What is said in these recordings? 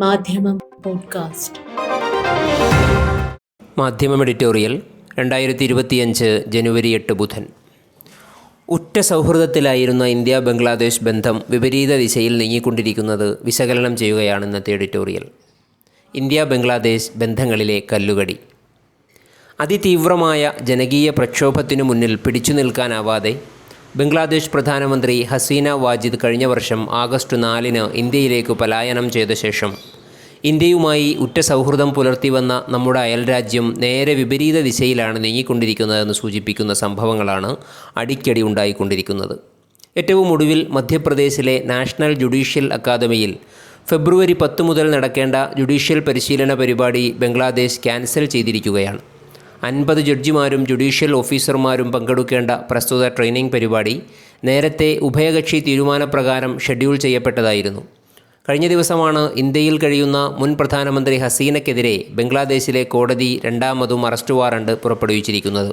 മാധ്യമം പോഡ്കാസ്റ്റ്. മാധ്യമം എഡിറ്റോറിയൽ രണ്ടായിരത്തി ഇരുപത്തിയഞ്ച് ജനുവരി എട്ട് ബുധൻ. ഉറ്റ സൗഹൃദത്തിലായിരുന്ന ഇന്ത്യ ബംഗ്ലാദേശ് ബന്ധം വിപരീത ദിശയിൽ നീങ്ങിക്കൊണ്ടിരിക്കുന്നത് വിശകലനം ചെയ്യുകയാണ് ഇന്നത്തെ എഡിറ്റോറിയൽ. ഇന്ത്യ ബംഗ്ലാദേശ് ബന്ധങ്ങളിലെ കല്ലുകടി. അതിതീവ്രമായ ജനകീയ പ്രക്ഷോഭത്തിനു മുന്നിൽ പിടിച്ചു നിൽക്കാനാവാതെ ബംഗ്ലാദേശ് പ്രധാനമന്ത്രി ഹസീന വാജിദ് കഴിഞ്ഞ വർഷം ആഗസ്റ്റ് നാലിന് ഇന്ത്യയിലേക്ക് പലായനം ചെയ്ത ശേഷം ഇന്ത്യയുമായി ഉറ്റ സൗഹൃദം പുലർത്തി വന്ന നമ്മുടെ അയൽരാജ്യം നേരെ വിപരീത ദിശയിലാണ് നീങ്ങിക്കൊണ്ടിരിക്കുന്നതെന്ന് സൂചിപ്പിക്കുന്ന സംഭവങ്ങളാണ് അടിക്കടി ഉണ്ടായിക്കൊണ്ടിരിക്കുന്നത്. ഏറ്റവും ഒടുവിൽ മധ്യപ്രദേശിലെ നാഷണൽ ജുഡീഷ്യൽ അക്കാദമിയിൽ ഫെബ്രുവരി പത്ത് മുതൽ നടക്കേണ്ട ജുഡീഷ്യൽ പരിശീലന പരിപാടി ബംഗ്ലാദേശ് ക്യാൻസൽ ചെയ്തിരിക്കുകയാണ്. അൻപത് ജഡ്ജിമാരും ജുഡീഷ്യൽ ഓഫീസർമാരും പങ്കെടുക്കേണ്ട പ്രസ്തുത ട്രെയിനിംഗ് പരിപാടി നേരത്തെ ഉഭയകക്ഷി തീരുമാനപ്രകാരം ഷെഡ്യൂൾ ചെയ്യപ്പെട്ടതായിരുന്നു. കഴിഞ്ഞ ദിവസമാണ് ഇന്ത്യയിൽ കഴിയുന്ന മുൻ പ്രധാനമന്ത്രി ഹസീനയ്ക്കെതിരെ ബംഗ്ലാദേശിലെ കോടതി രണ്ടാമതും അറസ്റ്റ് വാറണ്ട് പുറപ്പെടുവിച്ചിരിക്കുന്നത്.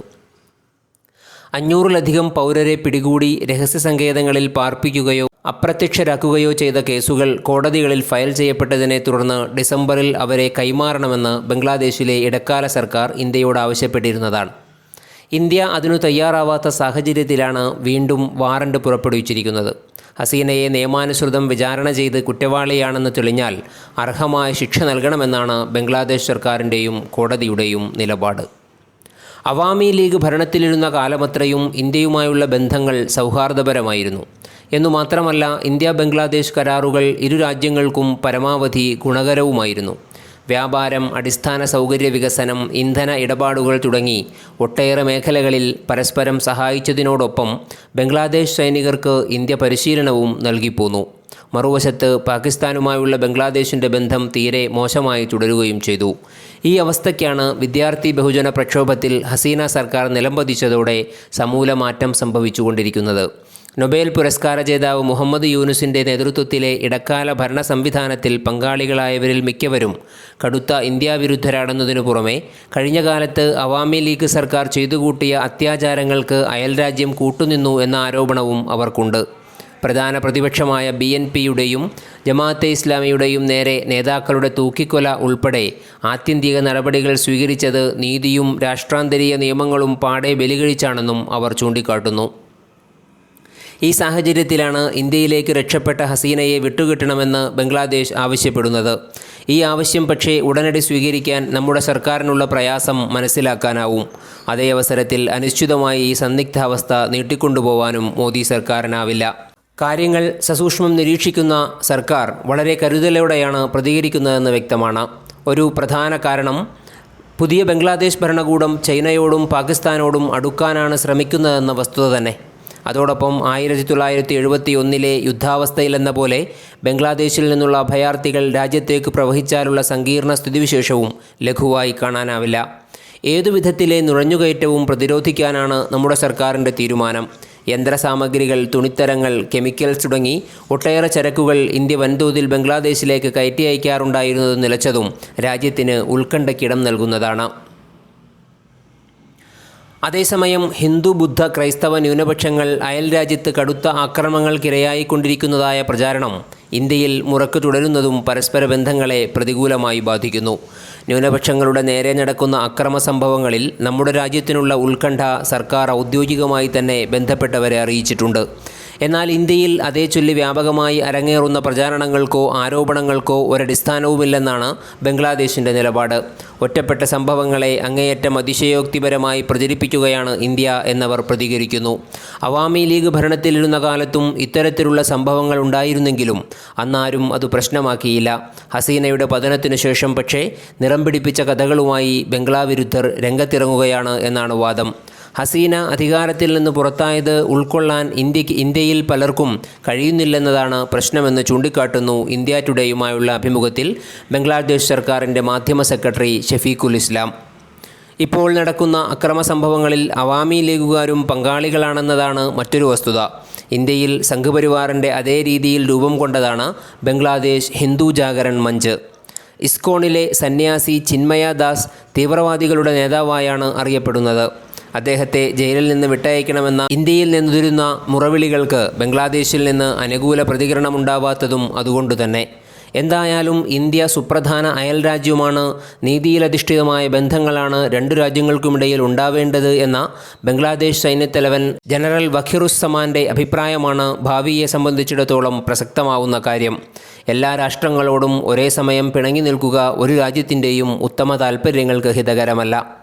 അഞ്ഞൂറിലധികം പൗരരെ പിടികൂടി രഹസ്യ സങ്കേതങ്ങളിൽ പാർപ്പിക്കുകയോ അപ്രത്യക്ഷരാക്കുകയോ ചെയ്ത കേസുകൾ കോടതികളിൽ ഫയൽ ചെയ്യപ്പെട്ടതിനെ തുടർന്ന് ഡിസംബറിൽ അവരെ കൈമാറണമെന്ന് ബംഗ്ലാദേശിലെ ഇടക്കാല സർക്കാർ ഇന്ത്യയോട് ആവശ്യപ്പെട്ടിരുന്നതാണ്. ഇന്ത്യ അതിനു തയ്യാറാവാത്ത സാഹചര്യത്തിലാണ് വീണ്ടും വാറണ്ട് പുറപ്പെടുവിച്ചിരിക്കുന്നത്. ഹസീനയെ നിയമാനുസൃതം വിചാരണ ചെയ്ത് കുറ്റവാളിയാണെന്ന് തെളിഞ്ഞാൽ അർഹമായ ശിക്ഷ നൽകണമെന്നാണ് ബംഗ്ലാദേശ് സർക്കാരിന്റെയും കോടതിയുടെയും നിലപാട്. അവാമി ലീഗ് ഭരണത്തിലിരുന്ന കാലമത്രയും ഇന്ത്യയുമായുള്ള ബന്ധങ്ങൾ സൗഹാർദ്ദപരമായിരുന്നു. എന്നു മാത്രമല്ല ഇന്ത്യ ബംഗ്ലാദേശ് കരാറുകൾ ഇരു രാജ്യങ്ങൾക്കും പരമാവധി ഗുണകരവുമായിരുന്നു. വ്യാപാരം അടിസ്ഥാന സൗകര്യ വികസനം ഇന്ധന ഇടപാടുകൾ തുടങ്ങി ഒട്ടേറെ മേഖലകളിൽ പരസ്പരം സഹായിച്ചതിനോടൊപ്പം ബംഗ്ലാദേശ് സൈനികർക്ക് ഇന്ത്യ പരിശീലനവും നൽകിപ്പോന്നു. മറുവശത്ത് പാകിസ്ഥാനുമായുള്ള ബംഗ്ലാദേശിന്റെ ബന്ധം തീരെ മോശമായി തുടരുകയും ചെയ്തു. ഈ അവസ്ഥയ്ക്കാണ് വിദ്യാർത്ഥി ബഹുജന പ്രക്ഷോഭത്തിൽ ഹസീന സർക്കാർ നിലംപതിച്ചതോടെ സമൂല മാറ്റം സംഭവിച്ചുകൊണ്ടിരിക്കുന്നത്. നൊബേൽ പുരസ്കാര ജേതാവ് മുഹമ്മദ് യൂനുസിന്റെ നേതൃത്വത്തിലെ ഇടക്കാല ഭരണ സംവിധാനത്തിൽ പങ്കാളികളായവരിൽ മിക്കവരും കടുത്ത ഇന്ത്യാ വിരുദ്ധരാണെന്നതിനു പുറമെ കഴിഞ്ഞ കാലത്ത് അവാമി ലീഗ് സർക്കാർ ചെയ്തുകൂട്ടിയ അത്യാചാരങ്ങൾക്ക് അയൽരാജ്യം കൂട്ടുനിന്നു എന്ന ആരോപണവും അവർക്കുണ്ട്. പ്രധാന പ്രതിപക്ഷമായ ബി എൻ പിയുടെയും ജമാഅത്തെ ഇസ്ലാമിയുടെയും നേരെ നേതാക്കളുടെ തൂക്കിക്കൊല ഉൾപ്പെടെ ആത്യന്തിക നടപടികൾ സ്വീകരിച്ചത് നീതിയും രാഷ്ട്രാന്തരീയ നിയമങ്ങളും പാടെ ബലികഴിച്ചാണെന്നും അവർ ചൂണ്ടിക്കാട്ടുന്നു. ഈ സാഹചര്യത്തിലാണ് ഇന്ത്യയിലേക്ക് രക്ഷപ്പെട്ട ഹസീനയെ വിട്ടുകിട്ടണമെന്ന് ബംഗ്ലാദേശ് ആവശ്യപ്പെടുന്നത്. ഈ ആവശ്യം പക്ഷേ ഉടനടി സ്വീകരിക്കാൻ നമ്മുടെ സർക്കാരിനുള്ള പ്രയാസം മനസ്സിലാക്കാനാവും. അതേ അവസരത്തിൽ അനിശ്ചിതമായി ഈ സന്ദിഗ്ധാവസ്ഥ നീട്ടിക്കൊണ്ടുപോവാനും മോദി സർക്കാരിനാവില്ല. കാര്യങ്ങൾ സസൂക്ഷ്മം നിരീക്ഷിക്കുന്ന സർക്കാർ വളരെ കരുതലോടെയാണ് പ്രതികരിക്കുന്നതെന്ന് വ്യക്തമാണ്. ഒരു പ്രധാന കാരണം പുതിയ ബംഗ്ലാദേശ് ഭരണകൂടം ചൈനയോടും പാകിസ്ഥാനോടും അടുക്കാനാണ് ശ്രമിക്കുന്നതെന്ന വസ്തുത തന്നെ. അതോടൊപ്പം ആയിരത്തി തൊള്ളായിരത്തി എഴുപത്തി ഒന്നിലെ യുദ്ധാവസ്ഥയിലെന്ന പോലെ ബംഗ്ലാദേശിൽ നിന്നുള്ള അഭയാർത്ഥികൾ രാജ്യത്തേക്ക് പ്രവഹിച്ചാലുള്ള സങ്കീർണ സ്ഥിതിവിശേഷവും ലഘുവായി കാണാനാവില്ല. ഏതു വിധത്തിലെ നുഴഞ്ഞുകയറ്റവും പ്രതിരോധിക്കാനാണ് നമ്മുടെ സർക്കാരിന്റെ തീരുമാനം. യന്ത്രസാമഗ്രികൾ തുണിത്തരങ്ങൾ കെമിക്കൽസ് തുടങ്ങി ഒട്ടേറെ ചരക്കുകൾ ഇന്ത്യ വൻതോതിൽ ബംഗ്ലാദേശിലേക്ക് കയറ്റി അയക്കാറുണ്ടായിരുന്നത് നിലച്ചതും രാജ്യത്തിന് ഉത്കണ്ഠയ്ക്കിടം നൽകുന്നതാണ്. അതേസമയം ഹിന്ദു ബുദ്ധ ക്രൈസ്തവ ന്യൂനപക്ഷങ്ങൾ അയൽ രാജ്യത്ത് കടുത്ത ആക്രമണങ്ങൾക്കിരയായിക്കൊണ്ടിരിക്കുന്നതായ പ്രചാരണം ഇന്ത്യയിൽ മുറക്ക് തുടരുന്നതും പരസ്പര ബന്ധങ്ങളെ പ്രതികൂലമായി ബാധിക്കുന്നു. ന്യൂനപക്ഷങ്ങളുടെ നേരെ നടക്കുന്ന അക്രമ സംഭവങ്ങളിൽ നമ്മുടെ രാജ്യത്തിനുള്ള ഉത്കണ്ഠ സർക്കാർ ഔദ്യോഗികമായി തന്നെ ബന്ധപ്പെട്ടവരെ അറിയിച്ചിട്ടുണ്ട്. എന്നാൽ ഇന്ത്യയിൽ അതേ ചൊല്ലി വ്യാപകമായി അരങ്ങേറുന്ന പ്രചാരണങ്ങൾക്കോ ആരോപണങ്ങൾക്കോ ഒരടിസ്ഥാനവുമില്ലെന്നാണ് ബംഗ്ലാദേശിന്റെ നിലപാട്. ഒറ്റപ്പെട്ട സംഭവങ്ങളെ അങ്ങേയറ്റം അതിശയോക്തിപരമായി പ്രചരിപ്പിക്കുകയാണ് ഇന്ത്യ എന്നവർ പ്രതികരിക്കുന്നു. അവാമി ലീഗ് ഭരണത്തിലിരുന്ന കാലത്തും ഇത്തരത്തിലുള്ള സംഭവങ്ങൾ ഉണ്ടായിരുന്നെങ്കിലും അന്നാരും അത് പ്രശ്നമാക്കിയില്ല. ഹസീനയുടെ പതനത്തിനു ശേഷം പക്ഷേ നിറം പിടിപ്പിച്ച കഥകളുമായി ബംഗ്ലാവിരുദ്ധർ രംഗത്തിറങ്ങുകയാണ് എന്നാണ് വാദം. ഹസീന അധികാരത്തിൽ നിന്ന് പുറത്തായത് ഉൾക്കൊള്ളാൻ ഇന്ത്യയ്ക്ക് ഇന്ത്യയിൽ പലർക്കും കഴിയുന്നില്ലെന്നതാണ് പ്രശ്നമെന്ന് ചൂണ്ടിക്കാട്ടുന്നു ഇന്ത്യ ടുഡേയുമായുള്ള അഭിമുഖത്തിൽ ബംഗ്ലാദേശ് സർക്കാരിന്റെ മാധ്യമ സെക്രട്ടറി ഷഫീഖുൽ ഇസ്ലാം. ഇപ്പോൾ നടക്കുന്ന അക്രമ സംഭവങ്ങളിൽ അവാമി ലീഗുകാരും പങ്കാളികളാണെന്നതാണ് മറ്റൊരു വസ്തുത. ഇന്ത്യയിൽ സംഘപരിവാറിന്റെ അതേ രീതിയിൽ രൂപം കൊണ്ടതാണ് ബംഗ്ലാദേശ് ഹിന്ദു ജാഗരൺ മഞ്ച്. ഇസ്കോണിലെ സന്യാസി ചിന്മയ ദാസ് തീവ്രവാദികളുടെ നേതാവായാണ് അറിയപ്പെടുന്നത്. അദ്ദേഹത്തെ ജയിലിൽ നിന്ന് വിട്ടയക്കണമെന്ന ഇന്ത്യയിൽ നിന്നുതിരുന്ന മുറവിളികൾക്ക് ബംഗ്ലാദേശിൽ നിന്ന് അനുകൂല പ്രതികരണമുണ്ടാവാത്തതും അതുകൊണ്ടുതന്നെ എന്തായാലും ഇന്ത്യ സുപ്രധാന അയൽ രാജ്യമാണ് നീതിയിലധിഷ്ഠിതമായ ബന്ധങ്ങളാണ് രണ്ടു രാജ്യങ്ങൾക്കുമിടയിൽ ഉണ്ടാവേണ്ടത് എന്ന ബംഗ്ലാദേശ് സൈന്യത്തലവൻ ജനറൽ വഖിറുസ്സമാന്റെ അഭിപ്രായമാണ് ഭാവിയെ സംബന്ധിച്ചിടത്തോളം പ്രസക്തമാവുന്ന കാര്യം. എല്ലാ രാഷ്ട്രങ്ങളോടും ഒരേ സമയം പിണങ്ങി നിൽക്കുക ഒരു രാജ്യത്തിന്റെയും ഉത്തമ താൽപ്പര്യങ്ങൾക്ക് ഹിതകരമല്ല.